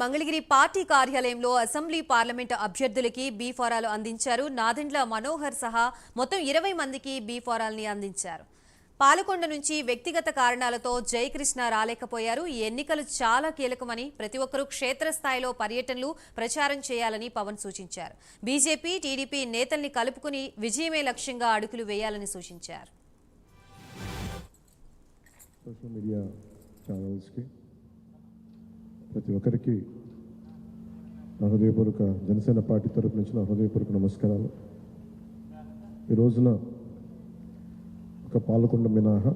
Mangalagiri party కార్యాలయంలో assembly parliament అభ్యర్థులకి B ఫారాలు అందించారు. నాదెండ్ల మనోహర్ సహా మొత్తం ఇరవై మందికి బీ ఫారాల్ని అందించారు. పాలకొండ నుంచి వ్యక్తిగత కారణాలతో జయకృష్ణ రాలేకపోయారు. ఈ ఎన్నికలు చాలా కీలకమని ప్రతి ఒక్కరూ క్షేత్రస్థాయిలో పర్యటనలు ప్రచారం చేయాలని పవన్ సూచించారు. బీజేపీ టీడీపీ నేతల్ని కలుపుకుని విజయమే లక్ష్యంగా అడుగులు వేయాలని సూచించారు. సోషల్ మీడియా ఛానల్స్కి ప్రతి ఒక్కరికి నా హృదయపూర్వక జనసేన పార్టీ తరపు నుంచి నా హృదయపూర్వక నమస్కారాలు. ఈ రోజున ఒక పాలకొండ మినహా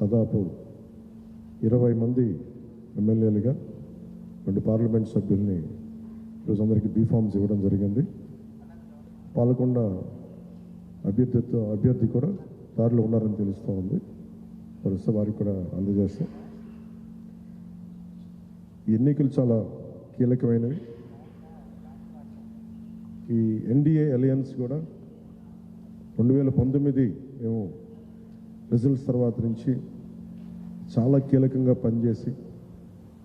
దాదాపు ఇరవై మంది ఎమ్మెల్యేలుగా రెండు పార్లమెంట్ సభ్యుల్ని ఈరోజు అందరికీ బీ ఇవ్వడం జరిగింది. పాలకొండ అభ్యర్థితో అభ్యర్థి కూడా దారిలో ఉన్నారని తెలుస్తూ ఉంది. వరుస వారికి కూడా అందజేస్తాం. ఎన్నికలు చాలా కీలకమైనవి. ఈ ఎన్డీఏ అలయన్స్ కూడా రెండు వేల పంతొమ్మిది మేము రిజల్ట్స్ తర్వాత నుంచి చాలా కీలకంగా పనిచేసి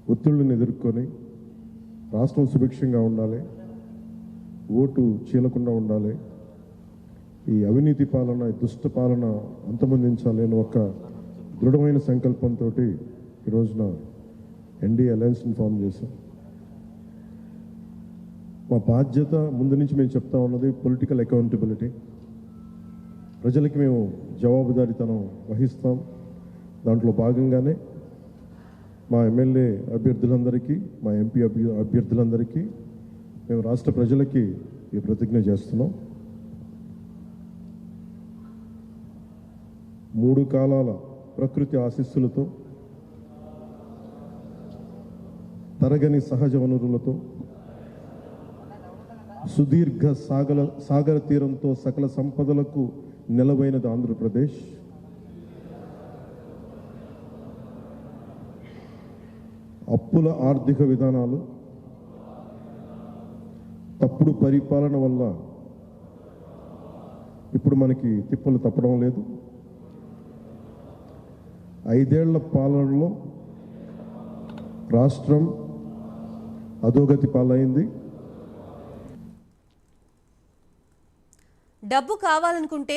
ఒత్తిళ్ళని ఎదుర్కొని రాష్ట్రం సుభిక్షంగా ఉండాలి ఓటు చీలకుండా ఉండాలి ఈ అవినీతి పాలన దుష్ట పాలన అంతమొందించాలి అని ఒక దృఢమైన సంకల్పంతో ఈ రోజున ఎన్డీ అలయన్స్ని ఫామ్ చేశాం. మా బాధ్యత ముందు నుంచి మేము చెప్తా ఉన్నది పొలిటికల్ అకౌంటబిలిటీ. ప్రజలకి మేము జవాబుదారీతనం వహిస్తాం. దాంట్లో భాగంగానే మా ఎమ్మెల్యే అభ్యర్థులందరికీ మా ఎంపీ అభ్య అభ్యర్థులందరికీ మేము రాష్ట్ర ప్రజలకి ఈ ప్రతిజ్ఞ చేస్తున్నాం. మూడు కాలాల ప్రకృతి ఆశీస్సులతో తరగని సహజ వనరులతో సుదీర్ఘ సాగర సాగర తీరంతో సకల సంపదలకు నెలవైనది ఆంధ్రప్రదేశ్. అప్పుల ఆర్థిక విధానాలు తప్పుడు పరిపాలన వల్ల ఇప్పుడు మనకి తిప్పలు తప్పడం లేదు. ఐదేళ్ళ పాలనలో రాష్ట్రం అధోగతి పాలైంది. డబ్బు కావాలనుకుంటే